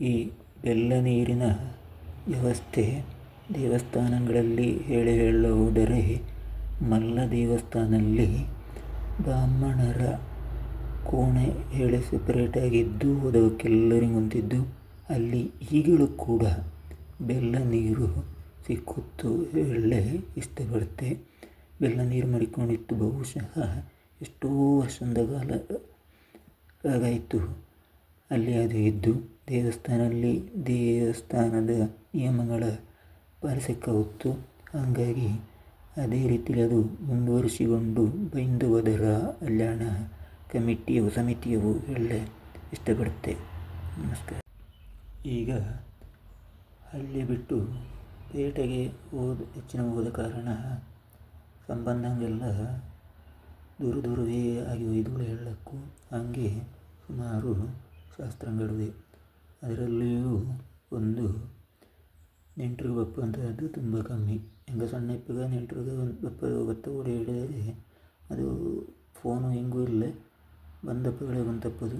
ಈ ಬೆಲ್ಲ ನೀರಿನ ವ್ಯವಸ್ಥೆ ದೇವಸ್ಥಾನಗಳಲ್ಲಿ ಹೇಳಿ ಹೇಳುವುದರೆ ಮಲ್ಲ ದೇವಸ್ಥಾನದಲ್ಲಿ ಬ್ರಾಹ್ಮಣರ ಕೋಣೆ ಹೇಳಿ ಸೆಪರೇಟಾಗಿದ್ದು ಅದಕ್ಕೆಲ್ಲರಿಗೂ ಅಂತಿದ್ದು ಅಲ್ಲಿ ಈಗಲೂ ಕೂಡ ಬೆಲ್ಲ ನೀರು ಸಿಕ್ಕುತ್ತು ಹೇಳಲೇ ಇಷ್ಟಪಡುತ್ತೆ ಬೆಲ್ಲ ನೀರು ಮಡಿಕೊಂಡಿತ್ತು, ಬಹುಶಃ ಎಷ್ಟೋ ವರ್ಷದ ಕಾಲ ಆಗಾಯಿತು, ಅಲ್ಲಿ ಅದು ಇದ್ದು. ದೇವಸ್ಥಾನದಲ್ಲಿ ದೇವಸ್ಥಾನದ ನಿಯಮಗಳ ಪಾಲಿಸಕ್ಕೆ ಹೊತ್ತು ಹಾಗಾಗಿ ಅದೇ ರೀತಿಯಲ್ಲಿ ಅದು ಮುಂದುವರಿಸಿಕೊಂಡು ಬೈಂದವದರ ಕಲ್ಯಾಣ ಕಮಿಟಿಯು ಸಮಿತಿಯು ಎಲ್ಲ ಇಷ್ಟಪಡುತ್ತೆ. ನಮಸ್ಕಾರ. ಈಗ ಅಲ್ಲಿ ಬಿಟ್ಟು ಪೇಟೆಗೆ ಹೋದ ಹೆಚ್ಚಿನ ಹೋದ ಕಾರಣ ಸಂಬಂಧಗೆಲ್ಲ ದೂರ ದೂರವೇ ಆಗಿ ಹೋಯ್ದು ಹೇಳಕ್ಕೂ ಹಾಗೆ ಸುಮಾರು ಶಾಸ್ತ್ರಗಳಿವೆ ಅದರಲ್ಲಿಯೂ ಒಂದು ನೆಂಟರು ಬಪ್ಪುವಂಥದ್ದು ತುಂಬ ಕಮ್ಮಿ. ಹೆಂಗ ಸಣ್ಣ ಇಪ್ಪಿಗೆ ನೆಂಟರಿಗೆ ಒಂದು ಬಪ್ಪ ಭತ್ತ ಓಡಿ ಹೇಳಿದರೆ ಅದು ಫೋನು ಹೆಂಗೂ ಇಲ್ಲ. ಬಂದಪ್ಪಗಳೇ ಒಂದು ತಪ್ಪದು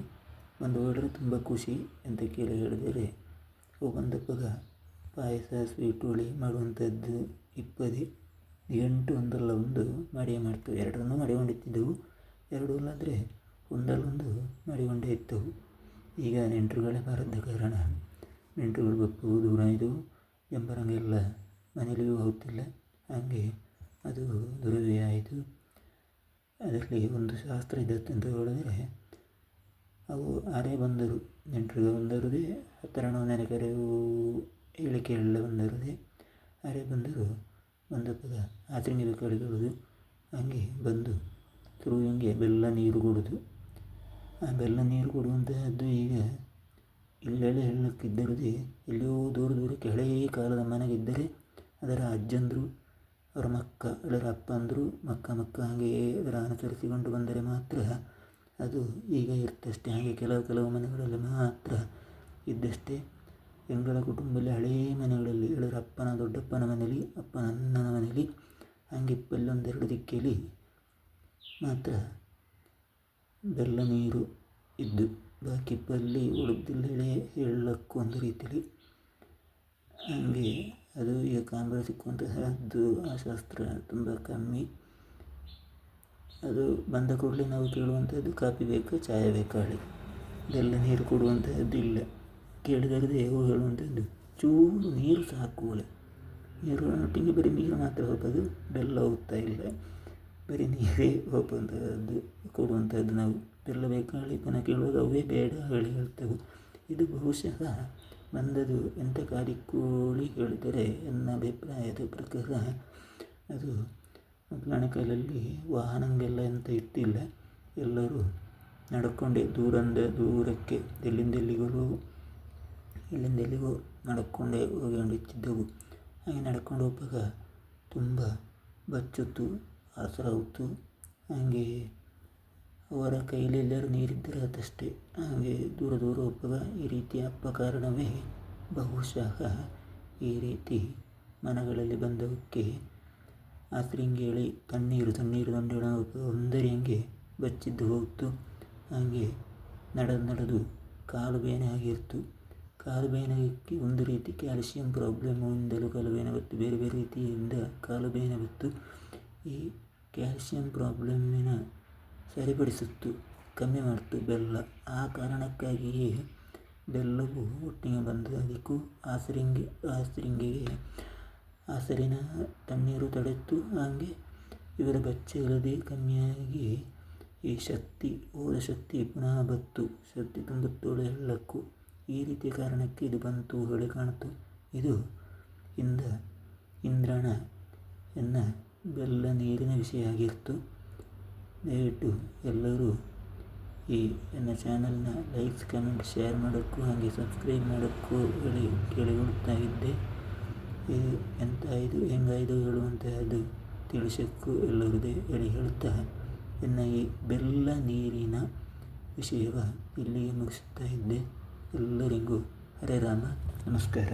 ಬಂದು ಹೇಳಿದ್ರೆ ತುಂಬ ಖುಷಿ ಅಂತ ಕೇಳಿ ಹೇಳಿದರೆ. ಓ, ಬಂದಪ್ಪಗ ಪಾಯಸ ಸ್ವೀಟ್ ಹುಳಿ ಮಾಡುವಂಥದ್ದು ಇಪ್ಪದೆ, ಎಂಟು ಒಂದಲ್ಲ ಒಂದು ಮಾಡಿಯೇ ಮಾಡ್ತೇವೆ. ಎರಡರನ್ನು ಮಾಡಿಕೊಂಡಿದ್ದೆವು ಎರಡು ಇಲ್ಲಾಂದರೆ ಒಂದಲ್ಲೊಂದು ಮಾಡಿಕೊಂಡೇ ಇದ್ದವು ಈಗ ನೆಂಟರುಗಳೇ ಬಾರದ ಕಾರಣ. ನೆಂಟರುಗಳು ಬಪ್ಪು ದೂರ ಇದು ಎಂಬರಂಗೆಲ್ಲ ಮನೆಯಲ್ಲಿಯೂ ಹೋಗ್ತಿಲ್ಲ. ಹಾಗೆ ಅದು ದುರವೇ ಆಯಿತು. ಅದರಲ್ಲಿ ಒಂದು ಶಾಸ್ತ್ರ ಇದ್ದಂತ ಅಂತ ಹೇಳಿದ್ರೆ, ಅವು ಆರೇ ಬಂದರು ನೆಂಟರಿಗೆ ಬಂದರುದೇ, ಹತ್ತರಣ ನೆನೆ ಕರೆಯು ಹೇಳಿಕೆ ಎಲ್ಲ ಬಂದರುದೇ. ಆರೇ ಬಂದರು ಬಂದಪ್ಪಗ ಆಚರಣೆ ಬೇಕಾಳಿಕೊಳ್ಳೋದು ಹಂಗೆ ಬಂದು ತುರುವಂಗೆ ಬೆಲ್ಲ ನೀರು ಕೊಡೋದು ಬೆಲ್ಲ ನೀರು ಕೊಡುವಂತಹದ್ದು ಈಗ ಇಲ್ಲೆಲ್ಲ ಹೇಳಕ್ಕಿದ್ದರದೇ ಎಲ್ಲಿಯೋ ದೂರ ದೂರಕ್ಕೆ ಹಳೆಯ ಕಾಲದ ಮನೆಗಿದ್ದರೆ, ಅದರ ಅಜ್ಜಂದರು, ಅವರ ಮಕ್ಕ ಅದರ ಅಪ್ಪಂದರು, ಮಕ್ಕ ಮಕ್ಕ ಹಾಗೆಯೇ ಅದರ ಅನುಸರಿಸಿಕೊಂಡು ಬಂದರೆ ಮಾತ್ರ ಅದು ಈಗ ಇರ್ತಷ್ಟೇ. ಹಾಗೆ ಕೆಲವು ಕೆಲವು ಮನೆಗಳಲ್ಲಿ ಮಾತ್ರ ಇದ್ದಷ್ಟೇ. ಎಂಗಳ ಕುಟುಂಬದಲ್ಲಿ ಹಳೆಯ ಮನೆಗಳಲ್ಲಿ ಎಳರ ಅಪ್ಪನ, ದೊಡ್ಡಪ್ಪನ ಮನೆಯಲ್ಲಿ ಅಪ್ಪನ, ಅಣ್ಣನ ಮನೆಯಲ್ಲಿ ಹಾಗೆ ಇಪ್ಪಲ್ಲೊಂದೆರಡು ದಿಕ್ಕೇಲಿ ಮಾತ್ರ ಬೆಲ್ಲ ನೀರು ಇದ್ದು ಬಾಕಿ ಪಲ್ಲಿ ಉಳಿದಿಲ್ಲ ಹೇಳಕ್ಕು ಒಂದು ರೀತಿಯಲ್ಲಿ. ಹಾಗೆ ಅದು ಈಗ ಕಾಂಬಳ ಸಿಕ್ಕುವಂತಹದ್ದು ಆ ಶಾಸ್ತ್ರ ತುಂಬ ಕಮ್ಮಿ. ಅದು ಬಂದ ಕೂಡಲೇ ನಾವು ಕೇಳುವಂಥದ್ದು ಕಾಫಿ ಬೇಕು, ಚಾಯ ಬೇಕಾ ಹೇಳಿ. ಬೆಲ್ಲ ನೀರು ಕೊಡುವಂಥದ್ದು ಇಲ್ಲ. ಕೇಳಿದರೆ ಹೇಗೋ ಹೇಳುವಂಥದ್ದು ಚೂರು ನೀರು ಸಾಕು ನೀರು ಒಟ್ಟಿಗೆ ಬರೀ ನೀರು ಮಾತ್ರ ಹೋಗೋದು, ಬೆಲ್ಲ ಹೋಗ್ತಾ ಇಲ್ಲ. ಬರೀ ನೀರೇ ಹೋಗುವಂಥದ್ದು ಕೊಡುವಂಥದ್ದು ನಾವು ಬೆಲ್ಲ ಬೇಕಾಳಿ ಪುನಃ ಕೇಳುವಾಗ, ಅವೇ ಬೇಡ, ಹೇಳಿ ಹೇಳ್ತೇವೆ. ಇದು ಬಹುಶಃ ಬಂದದು ಎಂಥ ಕಾರಿಕೋಳಿ ಹೇಳಿದರೆ ನನ್ನ ಅಭಿಪ್ರಾಯದ ಪ್ರಕಾರ ಅದು ಮೊದಲನೇ ಕಾಲದಲ್ಲಿ ವಾಹನಗಳೆಲ್ಲ ಎಂತ ಇಟ್ಟಿಲ್ಲ. ಎಲ್ಲರೂ ನಡ್ಕೊಂಡೆ ದೂರಂದ ದೂರಕ್ಕೆ ಎಲ್ಲಿಂದೆಲ್ಲಿಗೂ ಎಲ್ಲಿಂದೆಲ್ಲಿಗೂ ನಡ್ಕೊಂಡೆ ಹೋಗಿಕೊಂಡಿತ್ತಿದ್ದೆವು ಹಾಗೆ ನಡ್ಕೊಂಡು ಹೋಗುವಾಗ ತುಂಬ ಬಚ್ಚುತ್ತು ಹಸಿರಾಗುತ್ತು ಹಾಗೆ ಅವರ ಕೈಲಿ ಎಲ್ಲರೂ ನೀರಿದ್ದರೆ ಅದಷ್ಟೇ ಹಾಗೆ ದೂರ ದೂರ ಹೋಗುವಾಗ ಈ ರೀತಿಯ ಕಾರಣವೇ ಬಹುಶಃ ಈ ರೀತಿ ಮನಗಳಲ್ಲಿ ಬಂದವಕ್ಕೆ ಆಸರಿಂಗೇಳಿ ತಣ್ಣೀರು ತಣ್ಣೀರು ದಂಡೋಣ ಒಂದರಿ ಹಂಗೆ ಬಚ್ಚಿದ್ದು ಹೋಗ್ತು. ಹಾಗೆ ನಡೆದು ನಡೆದು ಕಾಲು ಬೇನೆ ಆಗಿರ್ತು. ಕಾಲು ಬೇನೆಗೆ ಒಂದು ರೀತಿ ಕ್ಯಾಲ್ಸಿಯಂ ಪ್ರಾಬ್ಲಮ್ಮಿಂದಲೂ ಕಾಲು ಬೇನೆ ಬತ್ತು. ಬೇರೆ ಬೇರೆ ರೀತಿಯಿಂದ ಕಾಲು ಬೇನೆ ಬತ್ತು. ಈ ಕ್ಯಾಲ್ಸಿಯಂ ಪ್ರಾಬ್ಲಮ್ಮಿನ ಸರಿಪಡಿಸಿತ್ತು, ಕಮ್ಮಿ ಮಾಡಿತು ಬೆಲ್ಲ. ಆ ಕಾರಣಕ್ಕಾಗಿಯೇ ಬೆಲ್ಲವು ಒಟ್ಟಿಗೆ ಬಂದು ಅದಕ್ಕೂ ಆಸರಿಂಗೆ, ಆಸರಿಂಗೆಗೆ ಹಸಿರಿನ ತಣ್ಣೀರು ತಡೆಯಿತು. ಹಾಗೆ ಇವರ ಇಲ್ಲದೆ ಕಮ್ಮಿಯಾಗಿ ಈ ಶಕ್ತಿ, ಹೋದ ಶಕ್ತಿ ಪುನಃ ಬತ್ತು ಶಕ್ತಿ ತುಂಬುತ್ತೋಳು ಎಲ್ಲಕ್ಕೂ. ಈ ರೀತಿಯ ಕಾರಣಕ್ಕೆ ಇದು ಬಂತು ಹೇಳಿ ಕಾಣಿತು. ಇದು ಇಂದ ಇಂದ್ರನ ಎನ್ನ ಬೆಲ್ಲ ನೀರಿನ ವಿಷಯ ಆಗಿತ್ತು. ದಯವಿಟ್ಟು ಎಲ್ಲರೂ ಈ ನನ್ನ ಚಾನಲ್ನ ಲೈಕ್ಸ್, ಕಮೆಂಟ್, ಶೇರ್ ಮಾಡೋಕ್ಕೂ ಹಾಗೆ ಸಬ್ಸ್ಕ್ರೈಬ್ ಮಾಡೋಕ್ಕೂ ಹೇಳಿ ಕೇಳಿಕೊಳ್ತಾ ಇದ್ದೆ ಇದು ಎಂಥ ಇದು ಅದು ಹೇಳುವಂತಹದ್ದು ತಿಳಿಸೋಕ್ಕೂ ಎಲ್ಲರಿದೆ ಹೇಳಿ ಹೇಳುತ್ತಾ ಇನ್ನು ಈ ಬೆಲ್ಲ ನೀರಿನ ವಿಷಯವ ಇಲ್ಲಿಗೆ ಮುಗಿಸುತ್ತಾ ಇದ್ದೆ. ಎಲ್ಲರಿಗೂ ಹರೇ ರಾಮ, ನಮಸ್ಕಾರ.